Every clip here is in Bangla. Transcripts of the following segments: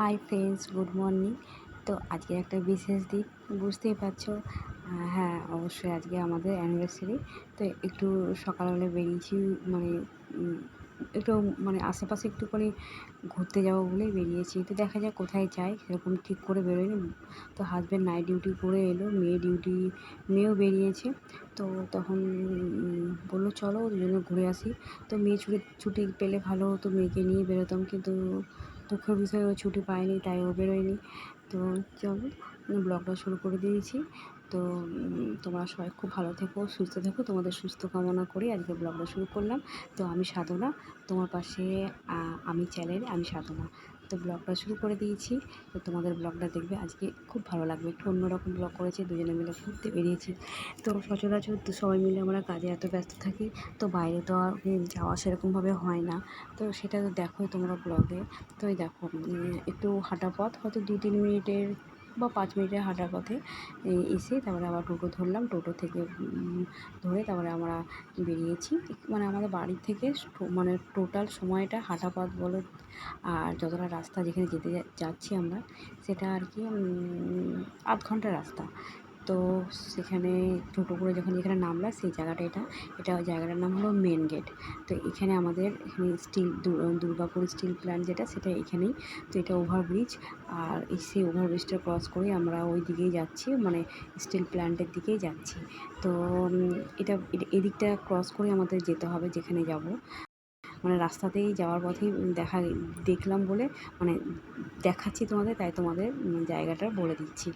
Hi friends, good morning. তো আজকে একটা বিশেষ দিন, বুঝতেই পারছ? হ্যাঁ অবশ্যই আজকে আমাদের অ্যানিভার্সারি তো একটু সকালবেলা বেরিয়েছি মানে একটু মানে আশেপাশে একটুখানি ঘুরতে যাব বলেই বেরিয়েছি। তো দেখা যাক কোথায় যাই, সেরকম ঠিক করে বেরোয়নি। তো হাজব্যান্ড নাইট ডিউটি করে এলো, মেয়ে ডিউটি মেয়েও বেরিয়েছে। তো তখন বলল, চলো, দুজনে ঘুরে আসি। তো মেয়ে ছুটি ছুটি পেলে ভালো হতো, মেয়েকে নিয়ে বেরোতাম। কিন্তু দুঃখের বিষয়, ও ছুটি পায়নি, তাই ও বেরোয়নি। তো চলো ব্লগটা শুরু করে দিয়েছি। তো তোমরা সবাই খুব ভালো থেকো, সুস্থ থেকো। তোমাদের সুস্থ কামনা করে আজকে ব্লগটা শুরু করলাম। তো আমি সাধনা, তোমার পাশে আমি চ্যানেল, আমি সাধনা। তো ব্লগটা শুরু করে দিয়েছি। তো তোমাদের ব্লগটা দেখবে আজকে খুব ভালো লাগবে। একটু অন্যরকম ব্লগ করেছি, দুজনে মিলে ঘুরতে বেরিয়েছি। তো সচরাচর সবাই মিলে আমরা কাজে এত ব্যস্ত থাকি, তো বাইরে তো আর যাওয়া সেরকমভাবে হয় না। তো সেটা তো দেখোই তোমরা ব্লগে। তো দেখো একটু হাঁটা পথ, হয়তো দু তিন মিনিটের বা পাঁচ মিনিটের হাঁটার পথে এসে তারপরে আবার টোটো ধরলাম। টোটো থেকে ধরে তারপরে আমরা বেরিয়েছি। মানে আমাদের বাড়ি থেকে মানে টোটাল সময়টা হাঁটা পথ বলো, আর যতটা রাস্তা যেখানে যেতে যাচ্ছি আমরা, সেটা আর কি আধ ঘণ্টার রাস্তা। তো সেখানে টোটো করে যখন যেখানে নামলাম, সেই জায়গাটা এটা। এটা জায়গাটার নাম হলো মেন গেট তো এখানে আমাদের এখানে স্টিল দুর্গাপুর স্টিল প্ল্যান্ট যেটা, সেটা এখানেই। তো এটা ওভারব্রিজ আর এই সেই ওভারব্রিজটা ক্রস করে আমরা ওই দিকেই যাচ্ছি মানে স্টিল প্ল্যান্টের দিকেই যাচ্ছি। তো এটা- এদিকটা ক্রস করে আমাদের যেতে হবে যেখানে যাব। মানে রাস্তাতেই যাওয়ার পথেই দেখা দেখলাম বলে মানে দেখাচ্ছি তোমাদের, তাই তোমাদের জায়গাটা বলে দিচ্ছি।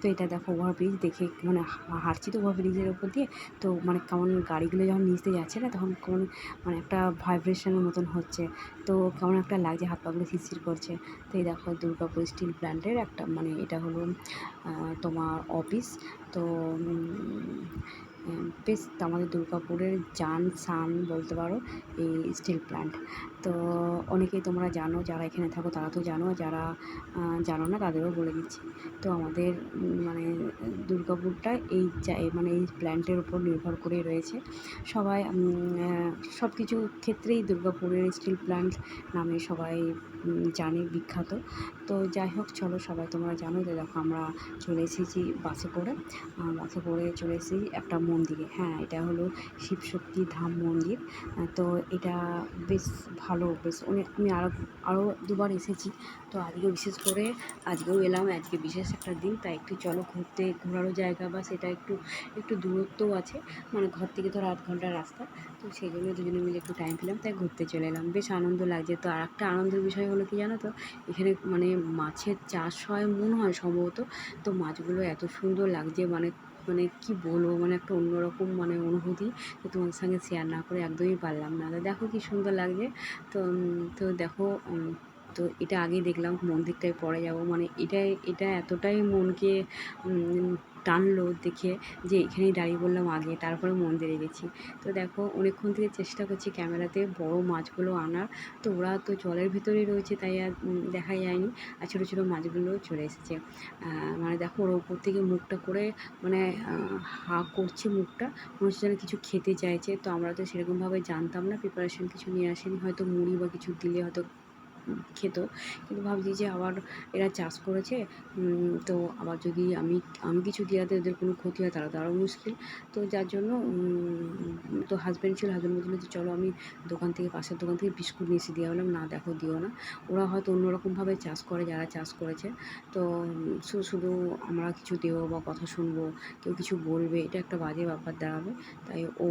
তো এটা দেখো ওভারব্রিজ দেখে মানে হাঁটছি তো ওভারব্রিজের ওপর দিয়ে। তো মানে কেমন গাড়িগুলো যখন নিচতে যাচ্ছে না, তখন কেমন মানে একটা ভাইব্রেশনের মতন হচ্ছে। তো কেমন একটা লাগছে, হাত পাগুলো শিরশির করছে। তো এই দেখো দুর্গাপুর স্টিল প্ল্যান্টের একটা মানে এটা হলো তোমার অফিস তো বেশ আমাদের দুর্গাপুরের জান সান বলতে পারো এই স্টিল প্ল্যান্ট তো অনেকেই তোমরা জানো, যারা এখানে থাকো তারা তো জানো, যারা জানো না তাদেরও বলে দিচ্ছি। তো আমাদের মানে দুর্গাপুরটা এই মানে এই প্ল্যান্টের উপর নির্ভর করে রয়েছে। সবাই সব কিছু ক্ষেত্রেই দুর্গাপুরের স্টিল প্ল্যান্ট নামে সবাই জানে, বিখ্যাত। তো যাই হোক, চলো সবাই তোমরা জানো যে দেখো আমরা চলে এসেছি বাসে করে। বাসে করে চলে এসেছি একটা মন্দিরে। হ্যাঁ এটা হলো শিবশক্তি ধাম মন্দির। তো এটা বেশ ভালো বেশ অনেক আমি আরও আরও দুবার এসেছি। তো আজকে বিশেষ করে আজকেও এলাম, আজকে বিশেষ একটা দিন। তাই একটু চলো ঘুরতে, ঘোরারও জায়গা বা সেটা একটু একটু দূরত্বও আছে। মানে ঘর থেকে ধরো আধ ঘণ্টার রাস্তা। তো সেই জন্য দুজনে মিলে একটু টাইম পেলাম, তাই ঘুরতে চলে এলাম। বেশ আনন্দ লাগছে। তো আর একটা আনন্দের বিষয় হলো কি জানো তো? এখানে মানে মাছের চাষ হয়, মনে হয় সম্ভবত। তো মাছগুলো এত সুন্দর লাগছে মানে মানে কি বলব মানে একটা অন্যরকম মানে অনুভূতি তো তোমার সঙ্গে শেয়ার না করে একদমই পারলাম না। তো দেখো কি সুন্দর লাগছে। তো তো দেখো তো এটা আগে দেখলাম মন্দিরটায় পরে যাব। মানে এটাই, এটা এতটাই মনকে টানলো দেখে যে এখানেই দাঁড়িয়ে বললাম আগে, তারপরে মন্দিরে গেছি। তো দেখো, অনেকক্ষণ থেকে চেষ্টা করছি ক্যামেরাতে বড় মাছগুলো আনার। তো ওরা তো জলের ভিতরেই রয়েছে তাই আর দেখা যায়নি। আর ছোটো ছোটো মাছগুলো চলে এসেছে। মানে দেখো, ওর ওপর থেকে মুখটা করে মানে হা করছে মুখটা। মনে হচ্ছে যেন কিছু খেতে চাইছে। তো আমরা তো সেরকমভাবে জানতাম না প্রিপারেশন কিছু নিয়ে আসেনি। হয়তো মুড়ি বা কিছু দিলে হয়তো খেত। কিন্তু ভাবছি যে আবার এরা চাষ করেছে। তো আবার যদি আমি আমি কিছু দেওয়াতে ওদের কোনো ক্ষতি হয় তাহলে তো আরও মুশকিল। তো যার জন্য তো হাজব্যান্ড ছিল হাজব্যান্ড বলছিল যে চলো আমি দোকান থেকে, পাশের দোকান থেকে বিস্কুট নিয়ে এসে দিয়ে বললাম না দেখো দিও না। ওরা হয়তো অন্যরকমভাবে চাষ করে, যারা চাষ করেছে। তো শুধু আমরা কিছু দেবো বা কথা শুনব, কেউ কিছু বলবে, এটা একটা বাজে ব্যাপার দাঁড়াবে। তাই ও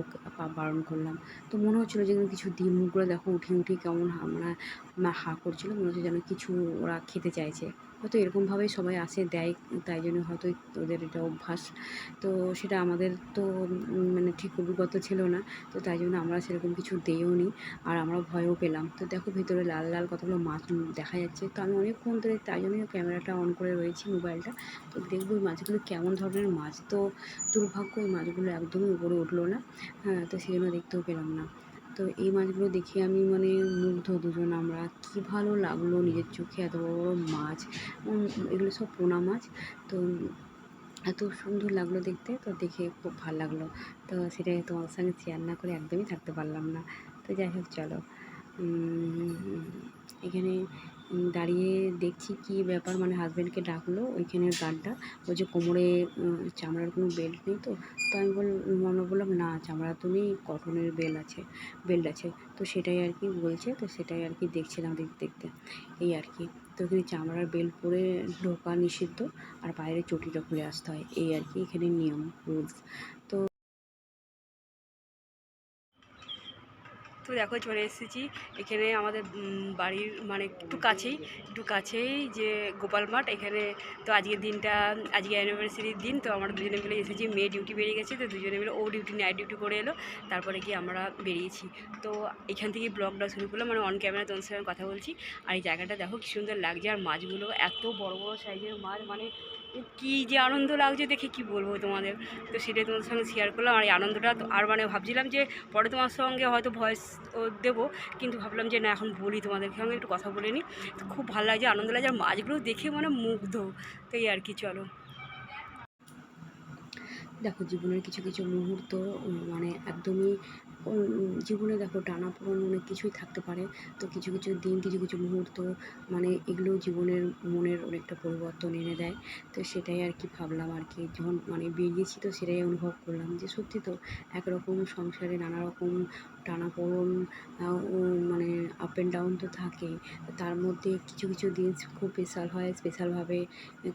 বারণ করলাম। তো মনে হচ্ছিল যে কিছু দিই মুখগুলো দেখো, উঠি উঠি কেমন মানে মা, হা করছিল মনে হচ্ছে যেন কিছু ওরা খেতে চাইছে। হয়তো এরকমভাবেই সবাই আসে, দেয়, তাই জন্য হয়তো ওদের এটা অভ্যাস। তো সেটা আমাদের তো মানে ঠিক অভিজ্ঞতা ছিল না, তো তাই জন্য আমরা সেরকম কিছু দেও নি, আর আমরা ভয়ও পেলাম। তো দেখো ভেতরে লাল লাল কতগুলো মাছ দেখা যাচ্ছে। তো আমি অনেকক্ষণ ধরে তাই জন্যই ক্যামেরাটা অন করে রয়েছি মোবাইলটা। তো দেখব ওই মাছগুলো কেমন ধরনের মাছ। তো দুর্ভাগ্য ওই মাছগুলো একদমই উপরে উঠল না। হ্যাঁ তো সেই জন্য দেখতেও পেলাম না। তো এই মাছগুলো দেখে আমি মানে মুগ্ধ দুজন আমরা। কি ভালো লাগল নিজের চোখে এত বড় বড় মাছ। এগুলো সব পোনা মাছ। তো এত সুন্দর লাগল দেখতে, তো দেখে খুব ভালো লাগল। তো সেটাই তোমার সঙ্গে শেয়ার না করে একদমই থাকতে পারলাম না। তো যাই হোক, চলো। এখানে দাঁড়িয়ে দেখছি কি ব্যাপার। মানে হাজব্যান্ডকে ডাকলো ওইখানের গানটা। বলছে, কোমরে চামড়ার কোনো বেল্ট নেই তো? তো আমি বল, মনে বললাম, না চামড়া তো নেই কটনের বেল আছে বেল্ট আছে। তো সেটাই আর কি বলছে, তো সেটাই আর কি দেখছিলাম দেখতে দেখতে। এই আর কি। তো এখানে চামড়ার বেল্ট পরে ঢোকা নিষিদ্ধ, আর বাইরে চটিটা খুলে আসতে হয়। এই আর কি এখানে নিয়ম রুলস তো দেখো চলে এসেছি। এখানে আমাদের বাড়ির মানে একটু কাছেই একটু কাছেই যে গোপাল মাঠ। এখানে তো আজকের দিনটা, আজকে অ্যানিভার্সারির দিন, তো আমরা দুজনে মিলে এসেছি। মেয়ে ডিউটি বেরিয়ে গেছে, তো দুজনে মিলে ও ডিউটি নাইট ডিউটি করে এলো। তারপরে কি আমরা বেরিয়েছি। তো এখান থেকে ব্লগটা শুরু করলাম। মানে অন ক্যামেরা তোমার সঙ্গে কথা বলছি। আর এই জায়গাটা দেখো কি সুন্দর লাগছে। আর মাছগুলো এত বড় বড় সাইজের মাছ। মানে কি যে আনন্দ লাগছে দেখে কি বলব তোমাদের? তো সেটাই তোমাদের সঙ্গে শেয়ার করলাম। আর এই আনন্দটা তো আর মানে ভাবছিলাম যে পরে তোমার সঙ্গে হয়তো ভয়েস দেবো, কিন্তু ভাবলাম যে না, এখন বলি তোমাদের সঙ্গে, একটু কথা বলে নিই। খুব ভালো লাগছে, আনন্দ লাগছে, আর মাছগুলো দেখে মানে মুগ্ধ। তো এই আর কি, চলো। দেখো, জীবনের কিছু কিছু মুহূর্ত মানে একদমই জীবনে দেখো টানা টানাপোড়েন অনেক কিছুই থাকতে পারে। তো কিছু কিছু দিন, কিছু কিছু মুহূর্ত মানে এগুলো জীবনের মনের অনেকটা পরিবর্তন এনে দেয়। তো সেটাই আর কি ভাবলাম আর কি। যখন মানে বেরিয়েছি তো সেটাই অনুভব করলাম যে সত্যি তো একরকম সংসারে নানা রকম টানাপোড়েন মানে আপ অ্যান্ড ডাউন তো থাকেই। তার মধ্যে কিছু কিছু দিন খুব স্পেশাল হয় স্পেশালভাবে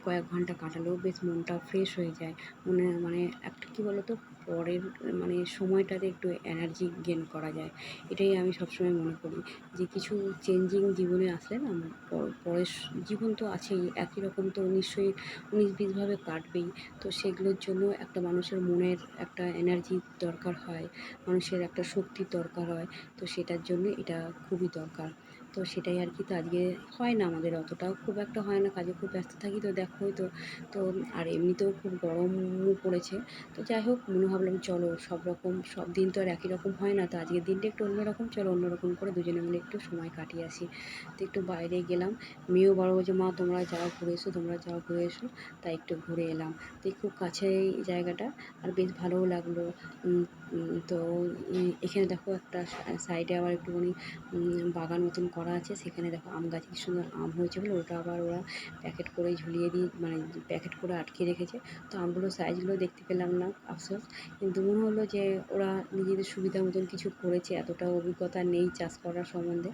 কয়েক ঘণ্টা কাটালেও বেশ মনটা ফ্রেশ হয়ে যায়। মনে মানে একটা কী বলো তো পরের মানে সময়টাতে একটু এনার্জি গেন করা যায়। এটাই আমি সবসময় মনে করি যে কিছু চেঞ্জিং জীবনে আসলে না প- পরের জীবন তো আছেই, একই রকম তো নিশ্চয়ই উনিশ বিশভাবে কাটবেই। তো সেগুলোর জন্য একটা মানুষের মনের একটা এনার্জি দরকার হয়, মানুষের একটা শক্তির দরকার হয়। তো সেটার জন্য এটা খুবই দরকার। তো সেটাই আর কি। তো আজকে হয় না আমাদের অতটাও। খুব একটা হয় না, কাজে খুব ব্যস্ত থাকি তো দেখোই তো তো আর এমনিতেও খুব গরমও পড়েছে। তো যাই হোক, মনে ভাবলাম চলো সব রকম, সব দিন তো আর একই রকম হয় না। তো আজকের দিনটা একটু অন্যরকম চলো অন্যরকম করে দুজনে মিলে একটু সময় কাটিয়ে আসি। তো একটু বাইরে গেলাম। মেয়েও বড় বলছে, মা, তোমরা যাও ঘুরে এসো, তোমরা যাও ঘুরে এসো। তাই একটু ঘুরে এলাম। তো খুব কাছে এই জায়গাটা, আর বেশ ভালোও লাগল। তো এখানে দেখো একটা সাইডে আবার একটুখানি বাগান মতন করা আছে। সেখানে দেখো আম গাছে কি সুন্দর আম হয়েছে বলে ওটা আবার ওরা প্যাকেট করে ঝুলিয়ে দিয়ে মানে প্যাকেট করে আটকে রেখেছে। তো আমগুলো সাইজগুলো দেখতে পেলাম না আফসোস। কিন্তু মনে হলো যে ওরা নিজেদের সুবিধা মতন কিছু করেছে এতটা অভিজ্ঞতা নেই চাষ করার সম্বন্ধে।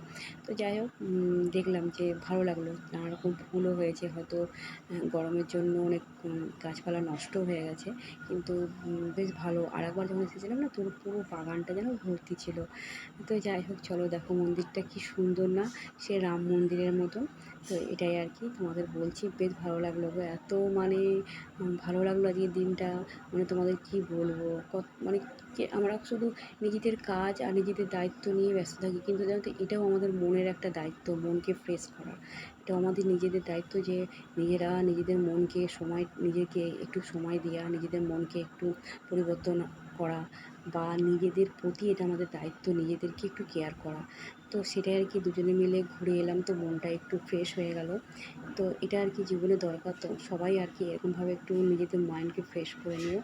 তো যাই হোক দেখলাম যে ভালো লাগল। নানা রকম ফুলও হয়েছে, হয়তো গরমের জন্য অনেক গাছপালা নষ্ট হয়ে গেছে। কিন্তু বেশ ভালো। আর একবার যখন এসেছিলাম না তোর পুরো বাগানটা যেন ভর্তি ছিল। তো যাই হোক, চলো দেখো মন্দিরটা কি সুন্দর না সে রাম মন্দিরের মতন। তো এটাই আর কি তোমাদের বলছি, বেশ ভালো লাগল গো। এত মানে ভালো লাগল আজকের দিনটা। মানে তোমাদের কি বলব? কত মানে আমরা শুধু নিজেদের কাজ আর নিজেদের দায়িত্ব নিয়ে ব্যস্ত থাকি। কিন্তু জানো তো, এটাও আমাদের মনের একটা দায়িত্ব, মনকে ফ্রেশ করা এটাও আমাদের নিজেদের দায়িত্ব যে নিজেরা নিজেদের মনকে সময়, নিজেকে একটু সময় দেওয়া নিজেদের মনকে একটু পরিবর্তন করা বা নিজেদের প্রতি এটা আমাদের দায়িত্ব, নিজেদেরকে একটু কেয়ার করা। তো সেটাই আর কি দুজনে মিলে ঘুরে এলাম তো মনটা একটু ফ্রেশ হয়ে গেল। তো এটা আর কি জীবনে দরকার তো সবাই আর কি এরকমভাবে একটু নিজেদের মাইন্ডকে ফ্রেশ করে নিও।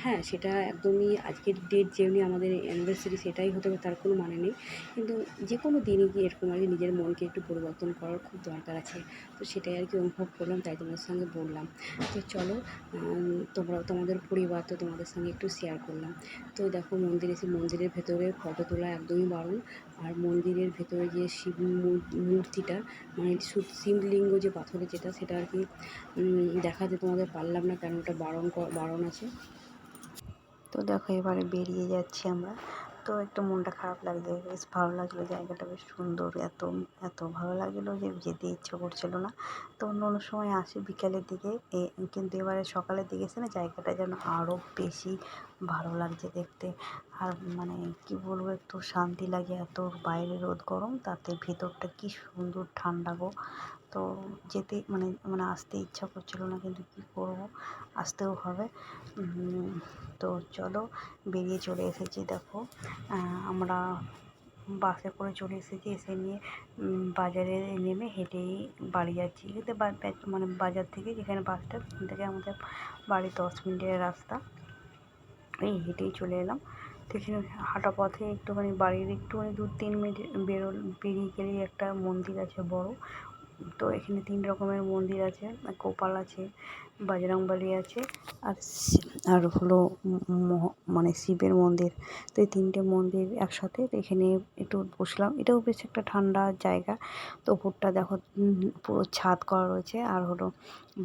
হ্যাঁ সেটা একদমই আজকের ডেট যেমনি আমাদের অ্যানিভার্সারি সেটাই হতে হবে তার কোনো মানে নেই। কিন্তু যে কোনো দিনই গিয়ে এরকম আর কি নিজের মনকে একটু পরিবর্তন করার খুব দরকার আছে। তো সেটাই আর কি অনুভব করলাম তাই তোমাদের সঙ্গে বললাম। তো চলো উম, তোমরা তোমাদের পরিবার তো তোমাদের সঙ্গে একটু শেয়ার করলাম। তো দেখো মন্দির এসে মন্দিরের ভেতরে ফটো তোলা একদমই বারণ আর মন্দিরের ভেতরে যে শিব মূর্তিটা মানে শিবলিঙ্গ যে পাথরের যেটা, সেটা আর কি দেখাতে তোমাদের পারলাম না কেন ওটা বারণ বারণ আছে। তো দেখো, এবারে বেরিয়ে যাচ্ছি আমরা। তো একটু মনটা খারাপ লাগছে, বেশ ভালো লাগল, জায়গাটা বেশ সুন্দর। এত এত ভালো লাগল যে যেতে ইচ্ছে করছিল না। তো অন্য অন্য সময় আসি বিকালের দিকে কিন্তু এবারে সকালের দিকে এসে না জায়গাটা যেন আরও বেশি ভালো লাগছে দেখতে। আর মানে কি বলব, একটু শান্তি লাগে এত বাইরে রোদ গরম, তাতে ভেতরটা কি সুন্দর ঠান্ডা গো। তো যেতে মানে মানে আসতে ইচ্ছা করছিল না, কিন্তু কী করব? আসতেও হবে। তো চলো, বেরিয়ে চলে এসেছি দেখো। আমরা বাসে করে চলে এসেছি, এসে নিয়ে বাজারে নেমে হেঁটেই বাড়ি যাচ্ছি। মানে বাজার থেকে যেখানে বাসটা, সেখান থেকে আমাদের বাড়ি দশ মিনিটের রাস্তা। এই হেঁটেই চলে এলাম। তো এখানে হাঁটা পথে একটুখানি বাড়ির একটুখানি দু তিন মিনিট বেরোল বেরিয়ে গেলেই একটা মন্দির আছে বড়। তো এখানে তিন রকমের মন্দির আছে গোপাল আছে বজরংবলী আছে। আর আর হলো মানে শিবের মন্দির। তো এই তিনটে মন্দির একসাথে তো এখানে একটু বসলাম। এটাও বেশ একটা ঠান্ডা জায়গা। তো ওপরটা দেখো পুরো ছাদ করা রয়েছে। আর হলো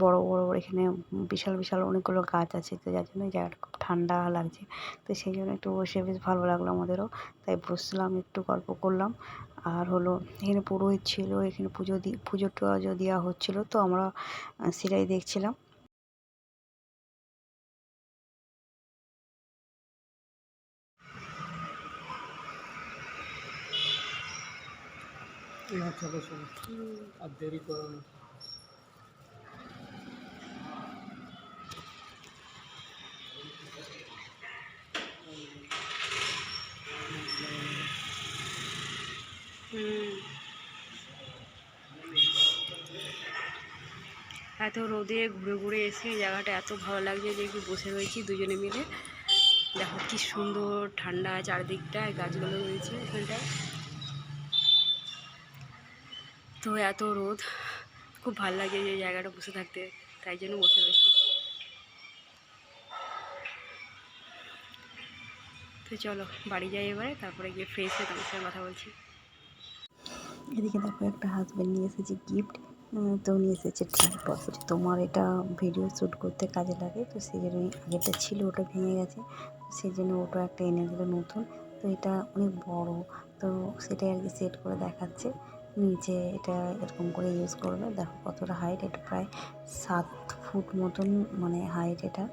বড় বড় এখানে বিশাল বিশাল অনেকগুলো গাছ আছে। তো যার জন্য জায়গাটা খুব ঠান্ডা লাগছে। তো সেই জন্য একটু বসে বেশ ভালো লাগল আমাদেরও। তাই বসলাম, একটু গল্প করলাম। আর হলো এখানে পুরোহিত ছিল। এখানে পুজো দি, পুজো টুজো দেওয়া হচ্ছিল। তো আমরা সেটাই দেখছিলাম। আর দেরি করো না। এত রোদে ঘুরে ঘুরে এসে জায়গাটা এত ভালো লাগছে যে একটু বসে রয়েছি দুজনে মিলে। দেখো কি সুন্দর ঠান্ডা চারদিকটায় গাছগুলো রয়েছে এখানটায়। তো এত রোদ, খুব ভালো লাগে যে জায়গাটা বসে থাকতে, তাই জন্য বসে রয়েছি। তো চলো, বাড়ি যাই এবারে, তারপরে গিয়ে ফ্রেশ হয়ে তোমার কথা বলছি। এদিকে দেখো, একটা হাজব্যান্ড নিয়ে এসেছে গিফট তো নিয়ে এসেছে ট্রাইপড তোমার এটা ভিডিও শ্যুট করতে কাজে লাগে, তো সেই জন্য আগেরটা ছিল, ওটা ভেঙে গেছে। সেই জন্য ওটা একটা এনে দিল নতুন। তো এটা অনেক বড়, তো সেটাই আর কি সেট করে দেখাচ্ছে। নিচে এটা এরকম করে ইউজ করবে। দেখো কতটা হাইট এটা প্রায় সাত ফুট মতন মানে হাইট এটা।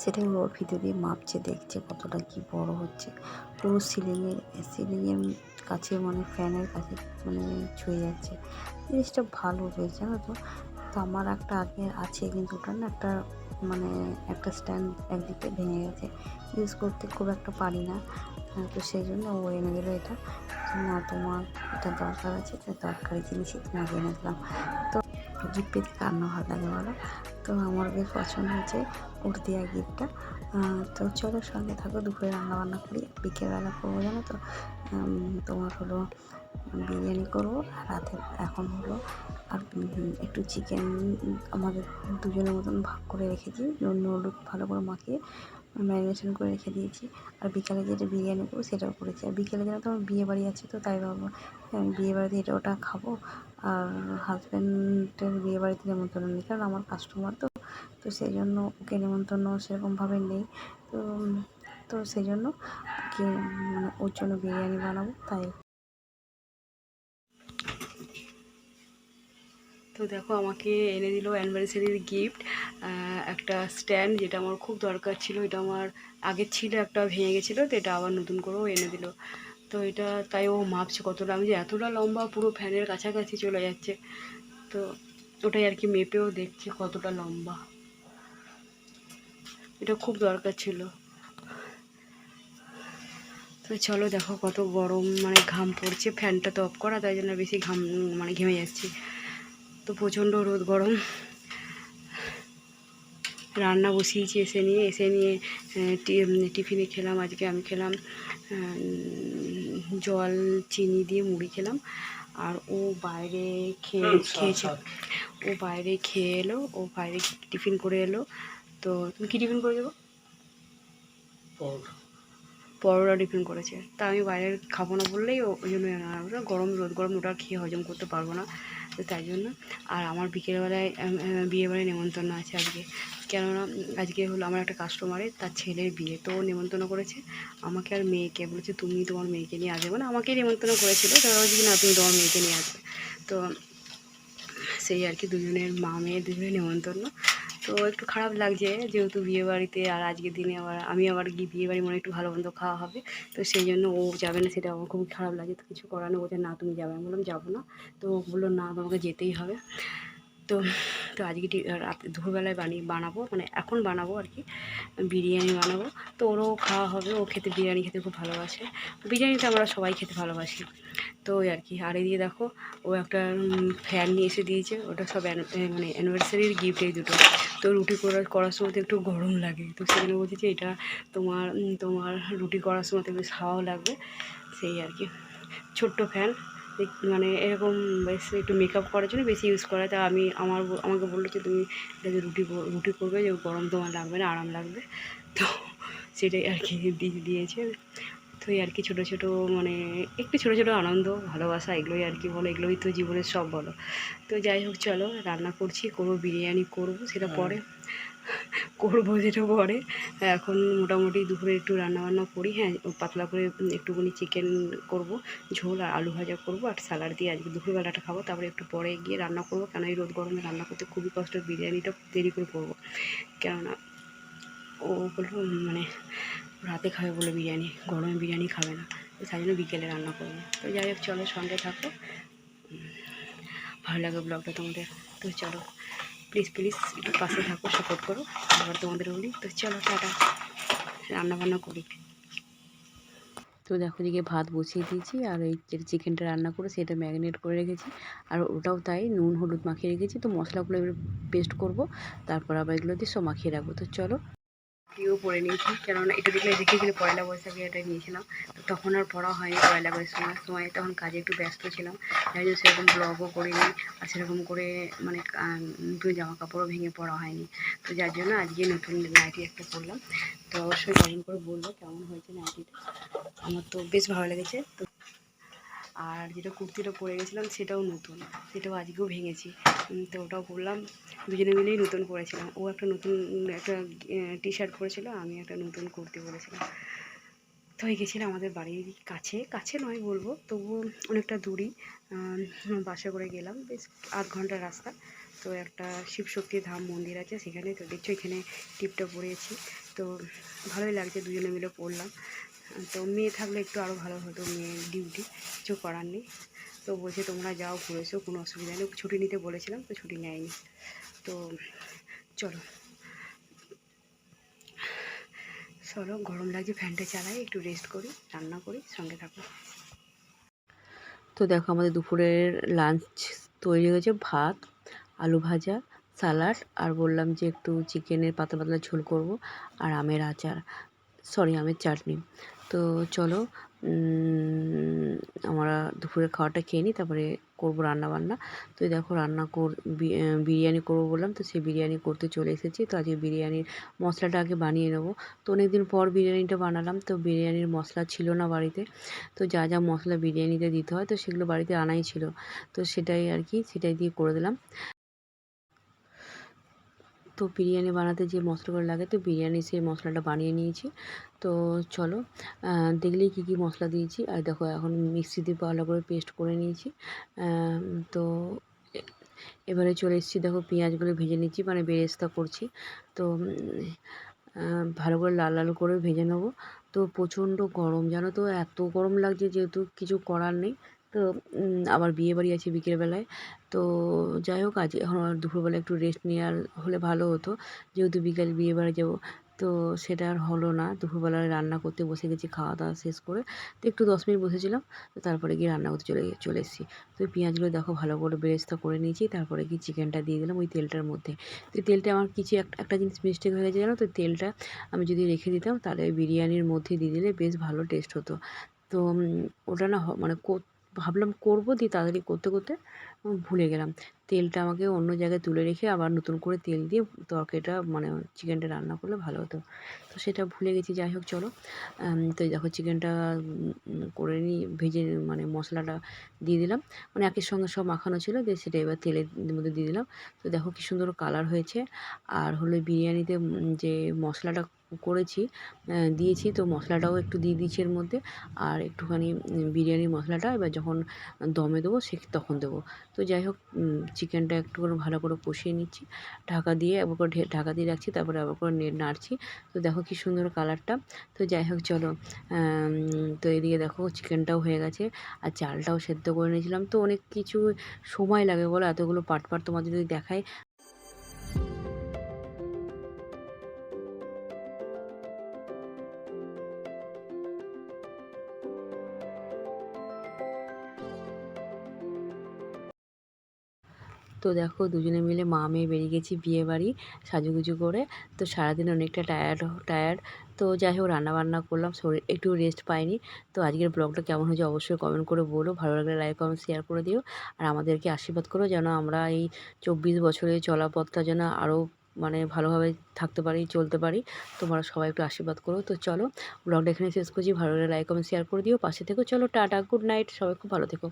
সেটাই ওর ভিতর মাপছে, দেখছে কতটা কি বড় হচ্ছে। পুরো সিলিংয়ের সিলিংয়ের কাছে মানে ফ্যানের কাছে মানে ছুঁয়ে যাচ্ছে। জিনিসটা ভালো বেশ জানো তো? তো আমার একটা আগে আছে, কিন্তু ওটা না একটা মানে একটা স্ট্যান্ড একদিকে ভেঙে গেছে। ইউজ করতে খুব একটা পারি না। তো সেই জন্য ও এনে দিল এটা। না, তোমার এটা দরকার আছে, তো দরকারি জিনিসই তোমাকে এনে দিলাম। তো গিফট পেতে কার না ভালো লাগে বলো? তো আমার বেশ পছন্দ হয়েছে ওর দেওয়া গিফটটা তো চলো সঙ্গে থাকো, দুপুরে রান্না বান্না করি। বিকেলবেলা করব জানো তো? তোমার হলো বিরিয়ানি করব রাতে এখন হলো আর একটু চিকেন আমাদের দুজনের মতন ভাগ করে রেখেছি নুন, হলুদ ভালো করে মাখিয়ে ম্যারিনেশন করে রেখে দিয়েছি। আর বিকালে যেটা বিরিয়ানি করব সেটাও করেছি। আর বিকেলে যেন তো আমার বিয়ে বাড়ি আছে তো তাই ভাববো আমি বিয়ে বাড়িতে এটা ওটা খাব। আর হাজব্যান্ডের বিয়ে বাড়িতে নেমন্তন্ন নেই, কারণ আমার কাস্টমার তো তো সেই জন্য ওকে নেমন্তন্ন সেরকমভাবে নেই। তো তো সেই জন্য ওকে মানে ওর জন্য বিরিয়ানি বানাবো, তাই তো দেখো, আমাকে এনে দিল অ্যানিভার্সারির গিফট একটা স্ট্যান্ড যেটা আমার খুব দরকার ছিল। এটা আমার আগের ছিল, একটা ভেঙে গেছিল, তো এটা আবার নতুন করেও এনে দিল। তো এটা তাই ও মাপছে কতটা, আমি যে এতটা লম্বা, পুরো ফ্যানের কাছাকাছি চলে যাচ্ছে। তো ওটাই আর কি মেপেও দেখছি কতটা লম্বা। এটা খুব দরকার ছিল। তো চলো দেখো কত গরম মানে ঘাম পড়ছে ফ্যানটা তো অফ করা, তাই জন্য বেশি ঘাম মানে ঘেমে যাচ্ছি। তো প্রচণ্ড রোদ গরম। রান্না বসিয়েছি এসে নিয়ে এসে নিয়ে টিফিনে খেলাম আজকে আমি খেলাম জল চিনি দিয়ে মুড়ি খেলাম। আর ও বাইরে খেয়ে খেয়েছে। ও বাইরে খেয়ে এলো ও বাইরে টিফিন করে এলো। তো তুমি কী টিফিন করে দেবো? পরোটা টিফিন করেছে। তা আমি বাইরের খাব না বললেই ওই জন্য গরম রোদ গরম ওটা খেয়ে হজম করতে পারব না। তো তাই জন্য আর আমার বিকেলবেলায় বিয়ে বাড়ি নেমন্তন্ন আছে আজকে। কেননা আজকে হলো আমার একটা কাস্টমারের তার ছেলের বিয়ে। তো নেমন্তন্ন করেছে। আমাকে আর মেয়েকে বলেছে, তুমি তোমার মেয়েকে নিয়ে আসবে। মানে আমাকেই নেমন্তন্ন করেছিল। তো ওরা বলছে না, তুমি তোমার মেয়েকে নিয়ে আসবে। তো সেই আর কি দুজনের মা মেয়ে দুজনের নেমন্তন্ন। তো একটু খারাপ লাগছে যেহেতু বিয়ে বাড়িতে আর আজকের দিনে আবার আমি আবার গিয়ে বিয়ে বাড়ি মনে একটু ভালো মন্দ খাওয়া হবে। তো সেই জন্য ও যাবে না, সেটা আমার খুবই খারাপ লাগে তো কিছু করার নেই বলছে, না, তুমি যাবে আমি বললাম, যাব না। তো বলল, না, তোমাকে যেতেই হবে। তো তো আজকে রাত, দুপুরবেলায় বানিয়ে বানাবো মানে এখন বানাবো আর কি, বিরিয়ানি বানাবো। তো ওরও খাওয়া হবে, ও খেতে বিরিয়ানি খেতে খুব ভালোবাসে। বিরিয়ানিটা আমরা সবাই খেতে ভালোবাসি। তো ওই আর কি, আর এদিকে দেখো, ও একটা ফ্যান নিয়ে এসে দিয়েছে, ওটা সব মানে অ্যানিভার্সারির গিফট এই দুটো। তো রুটি করার করার সময় তো একটু গরম লাগে, তো সেজন্য বলছি যে এটা তোমার তোমার রুটি করার সময় তো বেশ হাওয়াও লাগবে, সেই আর কি। ছোট্ট ফ্যান মানে এরকম বেশ একটু মেকআপ করার জন্য বেশি ইউজ করা তা আমি আমার আমাকে বলল যে তুমি এটাকে রুটি রুটি করবে, যে গরম তোমার লাগবে না, আরাম লাগবে। তো সেটাই আর কি দিয়ে দিয়েছে। তো এই আর কি ছোটো ছোটো মানে একটু ছোটো ছোটো আনন্দ ভালোবাসা এগুলোই আর কি বলো এগুলোই তো জীবনের সব বলো। তো যাই হোক চলো রান্না করছি করব বিরিয়ানি করব সেটা পরে। করব যেটা পরে। এখন মোটামুটি দুপুরে একটু রান্না বান্না করি হ্যাঁ পাতলা করে একটুখানি চিকেন করব ঝোল আর আলু ভাজা করব আর স্যালাড দিয়ে আজকে দুপুরবেলাটা খাব তারপরে একটু পরে গিয়ে রান্না করব। কেন এই রোদ গরমে রান্না করতে খুবই কষ্ট বিরিয়ানিটা দেরি করে করব। কেননা ও বলল মানে রাতে খাবে বলে বিরিয়ানি, গরমে বিরিয়ানি খাবে না। তো তাই জন্য বিকেলে রান্না করব। তো যাই হোক, চলো সঙ্গে থাকো। ভালো লাগে ব্লগটা তোমাদের। তো চলো প্লিজ প্লিজ একটু পাশে থাকো সাপোর্ট করো। আবার তোমাদের বলি। তো চলো, টাটা। রান্না বান্না করি। তো দেখো দিকে ভাত বসিয়ে দিয়েছি, আর এই চিকেনটা রান্না করে সেটা ম্যারিনেট করে রেখেছি। আর ওটাও তাই, নুন, হলুদ মাখিয়ে রেখেছি। তো মশলাগুলো এবার পেস্ট করব। তারপর আবার এগুলো দিয়ে সব মাখিয়ে রাখব। তো চলো প্রিয় পরে নিয়েছি। কেননা এটা দেখলে দেখে গেলে পয়লা বৈশাখে এটা নিয়েছিলাম, তো তখন আর পড়া হয়নি পয়লা বৈশাখের সময়। তখন কাজে একটু ব্যস্ত ছিলাম তাই জন্য সেরকম ব্লগও করিনি আর সেরকম করে মানে নতুন জামা কাপড়ও ভেঙে পড়া হয়নি। তো যার জন্য আজকে নতুন নাইটি একটা পরলাম। তো অবশ্যই কমেন্ট করে বলব কেমন হয়েছে নাইটিটা আমার তো বেশ ভালো লেগেছে। তো আর যেটা কুর্তিটা পরে গেছিলাম সেটাও নতুন, সেটাও আজকেও ভেঙেছি। তো ওটাও পরলাম, দুজনে মিলেই নতুন পরেছিলাম। ও একটা নতুন, একটা টি শার্ট পরেছিল, আমি একটা নতুন কুর্তি পরেছিলাম। তো এই গেছিলাম আমাদের বাড়ির কাছে কাছে নয় বলব, তবুও অনেকটা দূরই বাসে করে গেলাম, বেশ আধ ঘণ্টার রাস্তা। তো একটা শিবশক্তি ধাম মন্দির আছে সেখানে, তো দেখছ এখানে টিপটা পরেছি। তো ভালোই লাগছে, দুজনে মিলে পড়লাম তো মেয়ে থাকলে একটু আরও ভালো হতো, মেয়ের ডিউটি কিছু করার নেই। তো বলছে, তোমরা যাও, ঘুরে এসো, কোনো অসুবিধা নেই। ছুটি নিতে বলেছিলাম, তো ছুটি নেয়নি। তো চলো। চলো, গরম লাগছে, ফ্যানটা চালাই, একটু রেস্ট করি, রান্না করি, সঙ্গে থাকো। তো দেখো, আমাদের দুপুরের লাঞ্চ তৈরি হয়েছে, ভাত, আলু ভাজা স্যালাড আর বললাম যে একটু চিকেনের পাতলা পাতলা ঝোল করব, আর আমের আচার সরি আমের চাটনি। তো চলো আমরা দুপুরের খাওয়াটা খেয়ে নিই, তারপরে করব রান্না বান্না তো দেখো রান্না কর বিরিয়ানি করব বললাম, তো সেই বিরিয়ানি করতে চলে এসেছি। তো আজকে বিরিয়ানির মশলাটা আগে বানিয়ে নেব। তো অনেক দিন পর বিরিয়ানিটা বানালাম, তো বিরিয়ানির মশলা ছিল না বাড়িতে। তো যা যা মশলা বিরিয়ানিতে দিতে হয়, তো সেগুলো বাড়িতে আনাই ছিল। তো সেটাই আর কি, সেটাই দিয়ে করে দিলাম। তো বিরিয়ানি বানাতে যে মশলাগুলো লাগে, তো বিরিয়ানি সেই মশলাটা বানিয়ে নিয়েছি। তো চলো দেখলেই কী কী মশলা দিয়েছি। আর দেখো, এখন মিক্সি দিয়ে ভালো করে পেস্ট করে নিয়েছি। তো এবারে চলে এসেছি, দেখো পেঁয়াজগুলো ভেজে নিচ্ছি মানে বেরেস্তা করছি। তো ভালো করে লাল লাল করে ভেজে নেব। তো প্রচণ্ড গরম, জানো তো, এত গরম লাগছে যেহেতু কিছু করার নেই। তো আবার বিয়ে বাড়ি আছে বিকেলবেলায়। তো যাই হোক, আজ এখন দুপুরবেলা একটু রেস্ট নেওয়ার হলে ভালো হতো। যেহেতু বিকেল বিয়ে বাড়ি যাব, তো সেটা আর হলো না। দুপুরবেলায় রান্না করতে বসে গেছি, খাওয়া দাওয়া শেষ করে। তো একটু দশ মিনিট বসেছিলাম, তো তারপরে গিয়ে রান্না করতে চলে চলে এসেছি। তো পেঁয়াজগুলো দেখো, ভালো করে বেরেস্তা করে নিয়েছি, তারপরে কি চিকেনটা দিয়ে দিলাম ওই তেলটার মধ্যে। তো তেলটা আমার কিছু এক- একটা জিনিস মিস্টেক হয়ে গেছে জানো তো, তেলটা আমি যদি রেখে দিতাম, তাহলে বিরিয়ানির মধ্যে দিয়ে দিলে বেশ ভালো টেস্ট হতো। তো ওটা না মানে ভাবলাম করব, দিয়ে তাড়াতাড়ি করতে করতে ভুলে গেলাম। তেলটা আমাকে অন্য জায়গায় তুলে রেখে আবার নতুন করে তেল দিয়ে তরকারিটা মানে চিকেনটা রান্না করলে ভালো হতো। তো সেটা ভুলে গেছি, যাই হোক চলো। তো দেখো চিকেনটা করে নিই ভেজে মানে মশলাটা দিয়ে দিলাম। মানে একের সঙ্গে সব মাখানো ছিল, দিয়ে সেটা এবার তেলের মধ্যে দিয়ে দিলাম। তো দেখো কি সুন্দর কালার হয়েছে। আর হলো বিরিয়ানিতে যে মশলাটা করেছি দিয়েছি। তো মশলাটাও একটু দিয়ে দিয়েছি এর মধ্যে। আর একটুখানি বিরিয়ানির মশলাটা এবার যখন দমে দেবো, সে তখন দেবো। তো যাই হোক চিকেনটা একটু করে ভালো করে কষিয়ে নিচ্ছি। ঢাকা দিয়ে একবার করে ঢাকা দিয়ে রাখছি, তারপরে আবার করে নেড়ে নাড়ছি। তো দেখো কি সুন্দর কালারটা। তো যাই হোক, চলো তো এদিকে দেখো চিকেনটাও হয়ে গেছে। আর চালটাও সেদ্ধ করে নিয়েছিলাম। তো অনেক কিছু সময় লাগে বলো, এতগুলো পাট পাট তোমাদের যদি দেখাই তো দেখো দুজনে মিলে মা মেয়ে বেরিয়ে গেছি বিয়ে বাড়ি সাজুগুজু করে। তো সারাদিন অনেকটা টায়ার্ড টায়ার্ড তো যাই হোক, রান্নাবান্না করলাম, শরীর একটু রেস্ট পাইনি। তো আজকের ব্লগটা কেমন হয়েছে অবশ্যই কমেন্ট করে বলো। ভালো লাগলে লাইক কমেন্ট শেয়ার করে দিও। আর আমাদেরকে আশীর্বাদ করো যেন আমরা এই চব্বিশ বছরে চলা পথটা যেন আরও মানে ভালোভাবে থাকতে পারি, চলতে পারি। তোমরা সবাই একটু আশীর্বাদ করো। তো চলো ব্লগটা এখানে শেষ করছি। ভালো লাগলে লাইক কমেন্ট শেয়ার করে দিও। পাশে থেকো। চলো, টাটা গুড নাইট সবাই খুব ভালো থেকো।